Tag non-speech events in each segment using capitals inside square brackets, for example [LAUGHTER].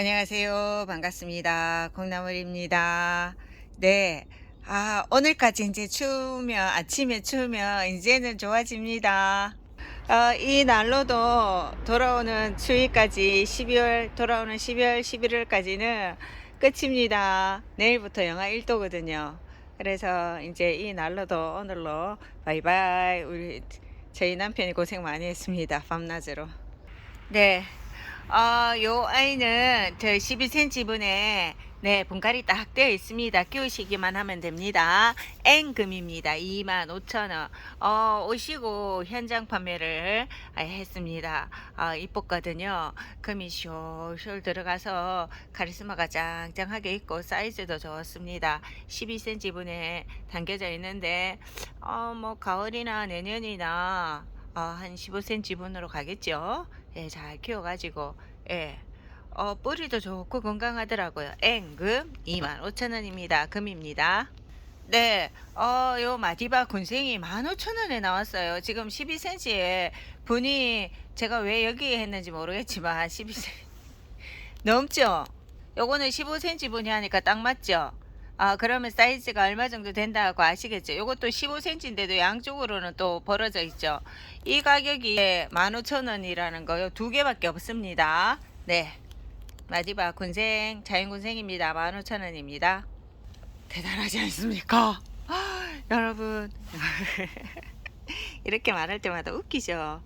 안녕하세요. 반갑습니다. 콩나물입니다. 네. 아, 오늘까지 이제 추우면, 아침에 추우면 이제는 좋아집니다. 어, 이 날로도 돌아오는 추위까지 12월, 돌아오는 12월, 11월까지는 끝입니다. 내일부터 영하 1도거든요. 그래서 이제 이 날로도 오늘로 바이바이. 우리, 저희 남편이 고생 많이 했습니다. 밤낮으로. 네. 어, 요 아이는 저 12cm 분에 네, 분갈이 딱 되어 있습니다. 끼우시기만 하면 됩니다. N금입니다. 25,000원. 어, 오시고 현장 판매를 아, 했습니다. 아, 이뻤거든요. 금이 숄숄 들어가서 카리스마가 짱짱하게 있고 사이즈도 좋습니다. 12cm 분에 담겨져 있는데 어, 뭐 가을이나 내년이나 어, 한 15cm 분으로 가겠죠. 예, 잘 키워가지고 예. 어, 뿌리도 좋고 건강하더라고요. N금 25,000원입니다. 금입니다. 네, 어, 요 마디바 군생이 15,000원에 나왔어요. 지금 12cm에 분이 제가 왜 여기 했는지 모르겠지만 12cm 넘죠? 요거는 15cm 분이 하니까 딱 맞죠? 아, 그러면 사이즈가 얼마 정도 된다고 아시겠죠? 요것도 15cm인데도 양쪽으로는 또 벌어져 있죠. 이 가격이 15,000원이라는 거요. 두 개밖에 없습니다. 네. 마디바 군생, 자연군생입니다. 15,000원입니다. 대단하지 않습니까? [LAUGHS] 여러분. [LAUGHS] 이렇게 말할 때마다 웃기죠?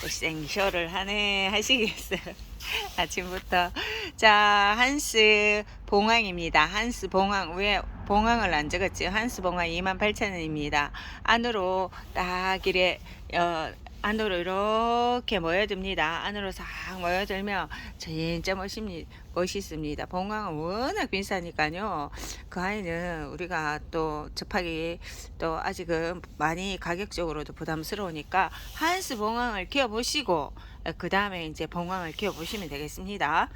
또 생쇼를 하네 하시겠어요. [LAUGHS] 아침부터. 자, 한스 봉황입니다. 한스 봉황. 왜 봉황을 안 적었지? 한스 봉황 28,000원입니다. 안으로 딱 이래, 어, 안으로 이렇게 모여듭니다. 안으로 싹 모여들면 진짜 멋있니, 멋있습니다. 봉황은 워낙 비싸니까요. 그 아이는 우리가 또 접하기 또 아직은 많이 가격적으로도 부담스러우니까 한스 봉황을 키워보시고 그 다음에 이제 봉황을 키워보시면 되겠습니다.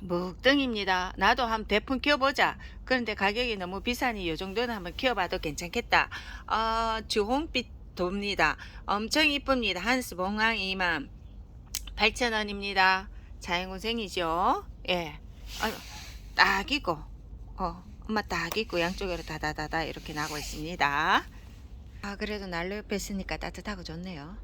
묵등입니다. 나도 한번 대풍 키워보자. 그런데 가격이 너무 비싸니 이 정도는 한번 키워봐도 괜찮겠다. 어, 주홍빛 돕니다. 엄청 이쁩니다. 한스 봉황 2만 8천원입니다. 자연고생이죠. 예. 딱 있고, 어, 엄마 딱 있고 양쪽으로 다다다다 이렇게 나고 있습니다. 아, 그래도 난로 옆에 있으니까 따뜻하고 좋네요.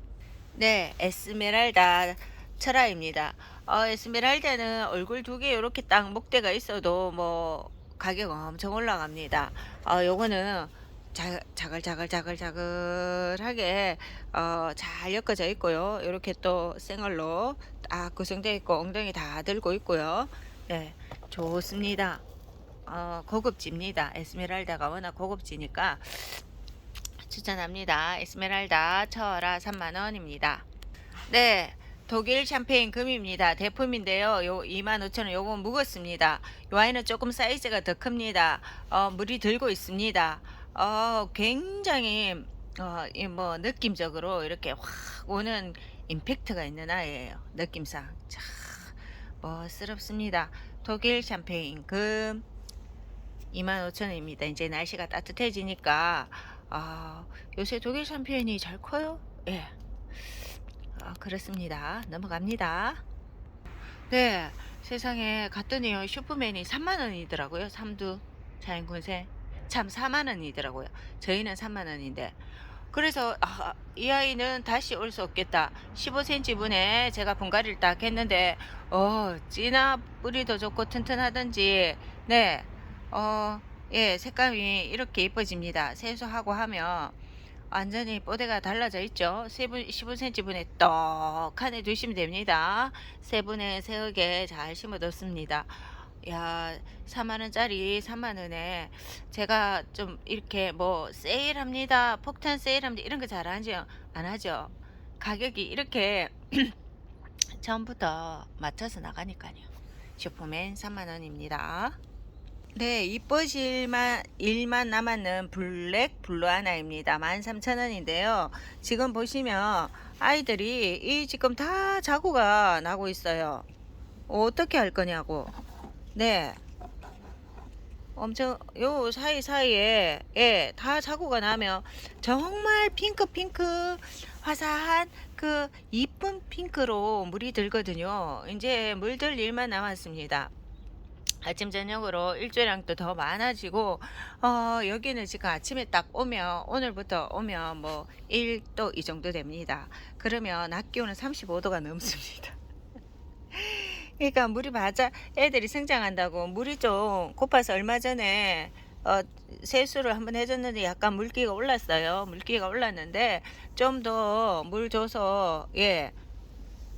네, 에스메랄다 철화입니다. 어, 에스메랄다는 얼굴 두 개 이렇게 딱 목대가 있어도 뭐 가격 엄청 올라갑니다. 어, 요거는 자, 자글자글자글자글하게 어, 잘 엮어져 있고요. 이렇게 또 생얼로 딱 구성되어 있고 엉덩이 다 들고 있고요. 네, 좋습니다. 어, 고급집니다. 에스메랄다가 워낙 고급지니까 추천합니다. 에스메랄다 철아 3만원입니다. 네. 독일 샴페인 금입니다. 대품인데요. 요 25,000원 요거 무겁습니다. 요 아이는 조금 사이즈가 더 큽니다. 어, 물이 들고 있습니다. 어, 굉장히 어, 이뭐 느낌적으로 이렇게 확 오는 임팩트가 있는 아이예요. 느낌상. 자, 멋스럽습니다. 독일 샴페인 금 25,000원입니다. 이제 날씨가 따뜻해지니까 아, 요새 독일 샴페인이 잘 커요? 예. 아, 그렇습니다. 넘어갑니다. 네, 세상에 갔더니요 슈퍼맨이 3만 원이더라고요. 삼두 자연군생 참 4만 원이더라고요. 저희는 3만 원인데 그래서 아, 이 아이는 다시 올 수 없겠다. 15cm 분에 제가 분갈이를 딱 했는데 어 진화 뿌리도 좋고 튼튼하든지 네, 어, 예 색감이 이렇게 이뻐집니다. 세수하고 하면 완전히 뽀대가 달라져 있죠. 15cm 분에 떡하게 두시면 됩니다. 세 분에 세우게 잘 심어뒀습니다. 야, 4만원짜리 3만원에 제가 좀 이렇게 뭐 세일합니다. 폭탄 세일합니다. 이런 거 잘 하죠? 안 하죠? 가격이 이렇게 [CLEARS THROAT] 처음부터 맞춰서 나가니까요. 슈퍼맨 3만원입니다. 네, 이뻐질만 일만 남았는 블랙 블루 하나입니다. 13,000원인데요. 지금 보시면 아이들이 이 지금 다 자구가 나고 있어요. 어떻게 할 거냐고. 네. 엄청 요 사이사이에 예, 다 자구가 나면 정말 핑크 핑크 화사한 그 이쁜 핑크로 물이 들거든요. 이제 물들 일만 남았습니다. 아침 저녁으로 일조량도 더 많아지고 어 여기는 지금 아침에 딱 오면 오늘부터 오면 뭐 1도 이 정도 됩니다. 그러면 낮 기온은 35도가 넘습니다. [LAUGHS] 그러니까 물이 맞아 애들이 성장한다고 물이 좀 고파서 얼마 전에 어 세수를 한번 해줬는데 약간 물기가 올랐어요. 물기가 올랐는데 좀 더 물 줘서 예.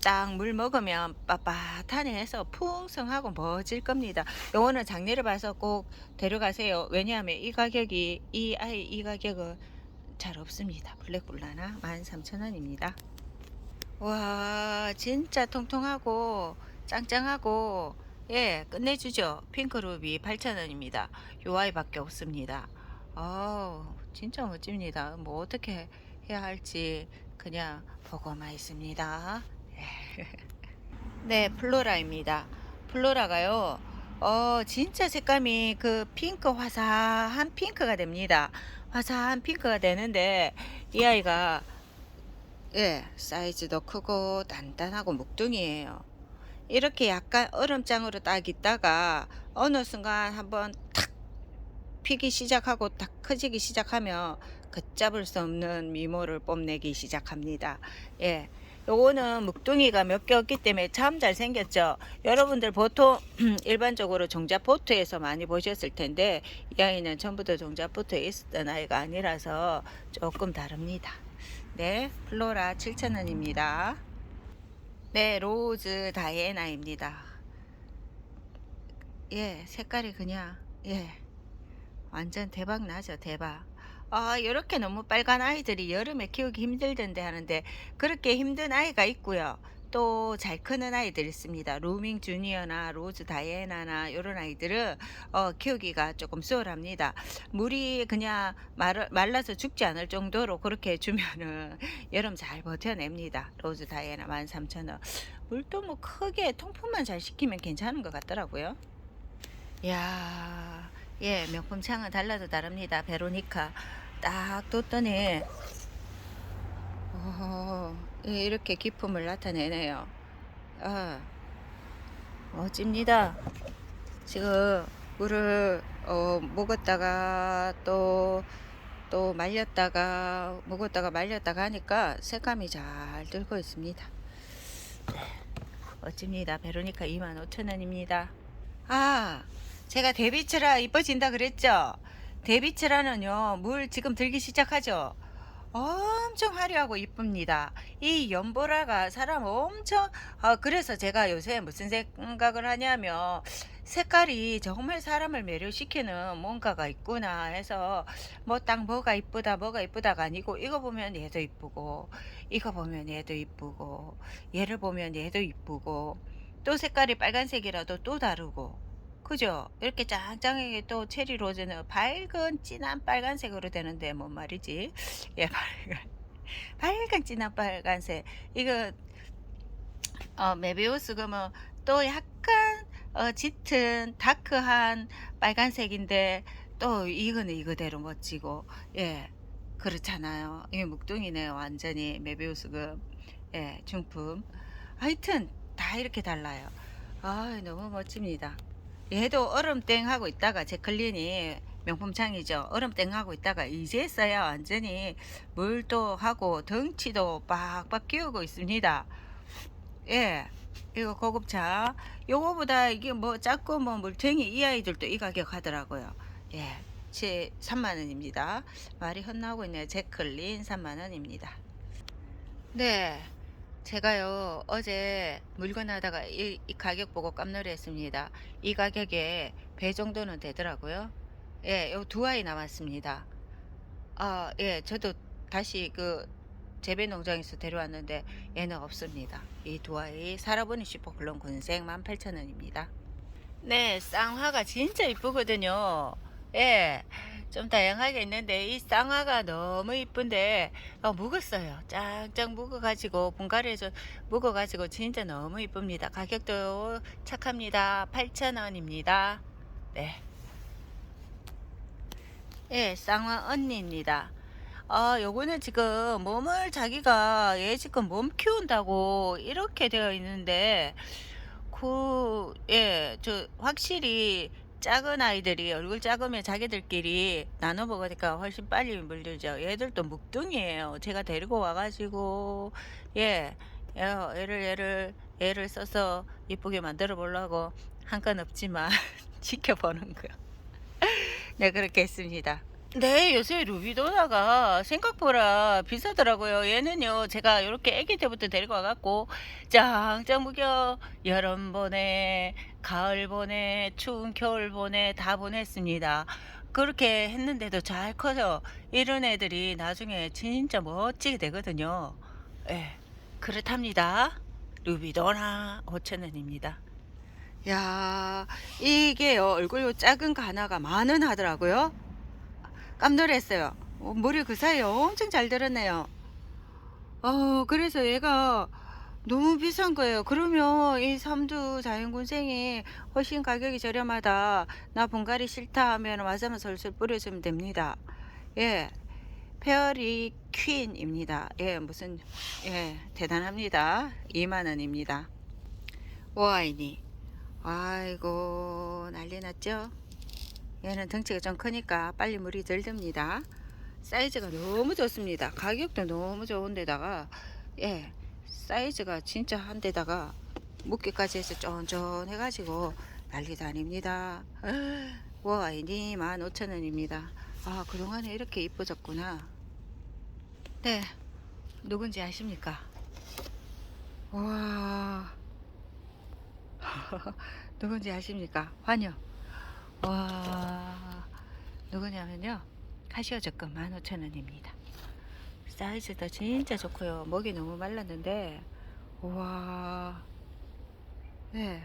딱 물 먹으면 빳빳하네 해서 풍성하고 멋질 겁니다. 요거는 장례를 봐서 꼭 데려가세요. 왜냐하면 이 가격이 이 아이 이 가격은 잘 없습니다. 블랙블라나 13,000원입니다. 와 진짜 통통하고 짱짱하고 예 끝내주죠. 핑크루비 8,000원입니다. 요 아이밖에 없습니다. 어 진짜 멋집니다. 뭐 어떻게 해야 할지 그냥 보고만 있습니다. [LAUGHS] 네, 플로라입니다. 플로라가요, 어, 진짜 색감이 그 핑크, 화사한 핑크가 됩니다. 화사한 핑크가 되는데, 이 아이가, 예, 사이즈도 크고 단단하고 묵둥이에요. 이렇게 약간 얼음장으로 딱 있다가, 어느 순간 한번 탁 피기 시작하고 탁 커지기 시작하면, 걷잡을 수 없는 미모를 뽐내기 시작합니다. 예. 요거는 묵둥이가 몇 개 없기 때문에 참 잘 생겼죠. 여러분들 보통 [CLEARS THROAT] 일반적으로 종자포트에서 많이 보셨을 텐데 이 아이는 전부 다 종자포트에 있었던 아이가 아니라서 조금 다릅니다. 네, 플로라 7,000원입니다. 네, 로즈 다이애나입니다. 예, 색깔이 그냥 예, 완전 대박 나죠, 대박. 아, 이렇게 너무 빨간 아이들이 여름에 키우기 힘들던데 하는데 그렇게 힘든 아이가 있고요. 또 잘 크는 아이들 있습니다. 루밍 주니어나 로즈 다이애나나 이런 아이들은 어, 키우기가 조금 수월합니다. 물이 그냥 말, 말라서 죽지 않을 정도로 그렇게 주면은 [LAUGHS] 여름 잘 버텨냅니다. 로즈 다이애나 13,000원. 물도 뭐 크게 통풍만 잘 시키면 괜찮은 것 같더라고요. 이야, 예, 명품 창은 달라도 다릅니다. 베로니카. 딱 어, 예, 이렇게 기품을 나타내네요. 아, 멋집니다. 지금 물을 어, 먹었다가 또, 또 말렸다가 먹었다가 말렸다가 하니까 색감이 잘 들고 있습니다. 네, 멋집니다. 베로니카 25,000원입니다. 아, 제가 데비츠라 이뻐진다 그랬죠? 데비츠라는요, 물 지금 들기 시작하죠? 엄청 화려하고 이쁩니다. 이 연보라가 사람 엄청, 어, 그래서 제가 요새 무슨 생각을 하냐면, 색깔이 정말 사람을 매료시키는 뭔가가 있구나 해서, 뭐 딱 뭐가 이쁘다, 뭐가 이쁘다가 아니고, 이거 보면 얘도 이쁘고, 이거 보면 얘도 이쁘고, 얘를 보면 얘도 이쁘고, 또 색깔이 빨간색이라도 또 다르고, 그죠? 이렇게 짱짱하게 또 체리 로즈는 밝은 진한 빨간색으로 되는데 뭔 말이지? 예, [LAUGHS] 밝은 밝은 진한 빨간색. 이거 어, 메비우스 그러면 또 약간 어, 짙은 다크한 빨간색인데 또 이거는 이거대로 멋지고 예 그렇잖아요. 이게 묵둥이네요 완전히 메비우스 금 예 중품. 하여튼 다 이렇게 달라요. 아 너무 멋집니다. 얘도 얼음땡 하고 있다가 제클린이 명품창이죠. 얼음땡 하고 있다가 이제서야 완전히 물도 하고 덩치도 빡빡 끼우고 있습니다. 예. 이거 고급차. 요거보다 이게 뭐 작고 뭐 물탱이 이 아이들도 이 가격 하더라고요. 예. 제 3만원입니다. 말이 헛나오고 있네요. 제클린 3만원입니다. 네. 제가요 어제 물건 하다가 이, 이 가격 보고 깜놀했습니다. 이 가격에 배 정도는 되더라고요. 예, 요 두 아이 남았습니다. 아, 예, 저도 다시 그 재배 농장에서 데려왔는데 얘는 없습니다. 이 두 아이 살아보니 슈퍼클론 군생 18,000원입니다. 네, 쌍화가 진짜 이쁘거든요. 예. 좀 다양하게 있는데 이 쌍화가 너무 이쁜데 어, 묵었어요. 짱짱 묵어가지고 분갈이해서 묵어가지고 진짜 너무 이쁩니다. 가격도 착합니다. 8,000원입니다. 네. 예, 쌍화 언니입니다. 아, 요거는 지금 몸을 자기가 얘 지금 몸 키운다고 이렇게 되어 있는데 그, 예, 저 확실히 작은 아이들이 얼굴 작으면 자기들끼리 나눠 먹으니까 훨씬 빨리 물들죠. 얘들도 묵둥이에요. 제가 데리고 와가지고 예, 예, 얘를 얘를 얘를 써서 이쁘게 만들어 보려고 한 건 없지만 [LAUGHS] 지켜보는 거. 네, 그렇게 했습니다. 네, 요새 루비도나가 생각보다 비싸더라고요. 얘는요, 제가 이렇게 아기 때부터 데리고 와갖고, 짱짱 무겨, 여름 보내, 가을 보내, 추운 겨울 보내, 다 보냈습니다. 그렇게 했는데도 잘 커서, 이런 애들이 나중에 진짜 멋지게 되거든요. 예, 그렇답니다. 루비도나 5천원입니다. 야, 이게요, 얼굴 요 작은 거 하나가 만원 하더라고요. 깜놀했어요. 어, 머리 그 사이에 엄청 잘 들었네요. 어, 그래서 얘가 너무 비싼 거예요. 그러면 이 삼두 자연군생이 훨씬 가격이 저렴하다. 나 분갈이 싫다 하면 와사만 솔솔 뿌려주면 됩니다. 예. 페어리 퀸입니다. 예, 무슨, 예, 대단합니다. 2만원입니다. 오아이니. 아이고, 난리 났죠? 얘는 덩치가 좀 크니까 빨리 물이 덜 듭니다. 사이즈가 너무 좋습니다. 가격도 너무 좋은데다가 예 사이즈가 진짜 한 데다가 묶기까지 해서 쫀쫀해가지고 난리도 아닙니다. [LAUGHS] 와이니 15,000원입니다. 아 그동안에 이렇게 이뻐졌구나. 네 누군지 아십니까? 와 [LAUGHS] 누군지 아십니까? 환영. 와 누구냐면요 카시오 적금 15,000원입니다 사이즈도 진짜 좋고요. 목이 너무 말랐는데. 우와. 네.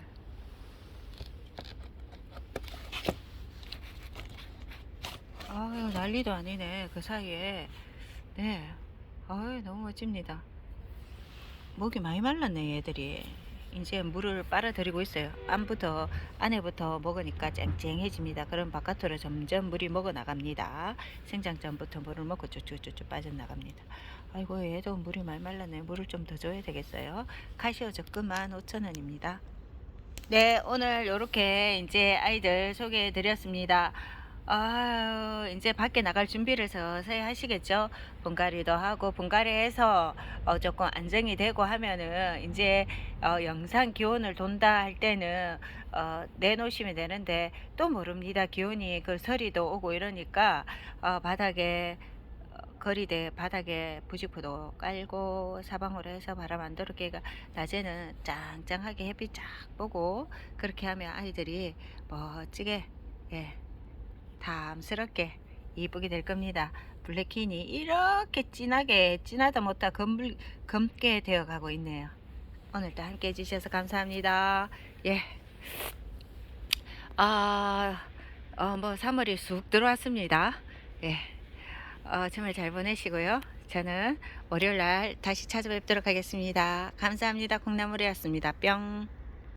아유 난리도 아니네 그 사이에. 네. 아유 너무 멋집니다. 목이 많이 말랐네 얘들이 이제 물을 빨아들이고 있어요. 안부터 안에부터 먹으니까 쨍쨍해집니다. 그럼 바깥으로 점점 물이 먹어 나갑니다. 생장 전부터 물을 먹고 쭉쭉쭉쭉 빠져나갑니다. 아이고 얘도 물이 많이 말랐네. 물을 좀 더 줘야 되겠어요. 카시오 적금 15,000원입니다. 네 오늘 이렇게 이제 아이들 소개해 드렸습니다. 아, 이제 밖에 나갈 준비를 서서히 하시겠죠. 분갈이도 하고 분갈이해서 어, 조금 안정이 되고 하면은 이제 어, 영상 기온을 돈다 할 때는 어, 내놓으시면 되는데 또 모릅니다. 기온이 그 서리도 오고 이러니까 어, 바닥에 어, 거리대 바닥에 부직포도 깔고 사방으로 해서 바람 안 들어게 낮에는 짱짱하게 햇빛 쫙 보고 그렇게 하면 아이들이 멋지게 예. 담스럽게 이쁘게 될 겁니다. 블랙킨이 이렇게 진하게 진하다 못하 검붉, 검게 되어 가고 있네요. 오늘도 함께 해주셔서 감사합니다. 예. 아, 어, 뭐 3월이 쑥 들어왔습니다. 예. 어, 정말 잘 보내시고요. 저는 월요일 날 다시 찾아뵙도록 하겠습니다. 감사합니다. 콩나물이었습니다. 뿅.